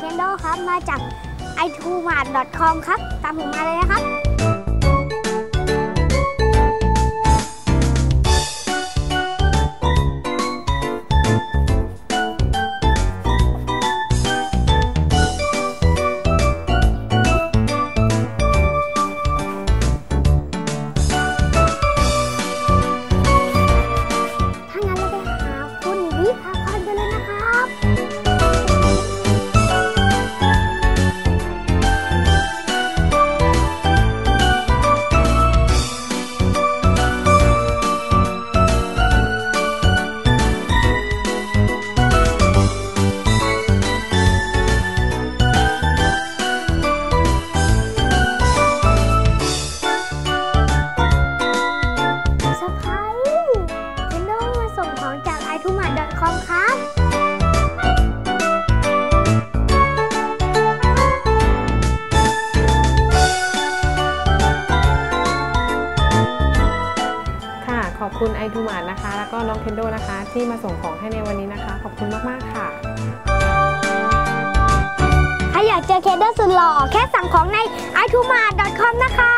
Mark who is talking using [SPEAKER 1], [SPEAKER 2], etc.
[SPEAKER 1] Nintendo ครับ มาจาก i t u m a r t c o m ครับ ตามผมมาเลยนะครับ u m a r c o m ครับ
[SPEAKER 2] ค่ะ ขอบคุณไอทูมาร์นะคะ แล้วก็น้องเคนโดนะคะ ที่มาส่งของให้ในวันนี้นะคะ ขอบคุณมาก ๆ ค่ะ
[SPEAKER 1] ใครอยากเจอเคนโดสุดหล่อแค่สั่งของใน i t u m a r c o m นะครับ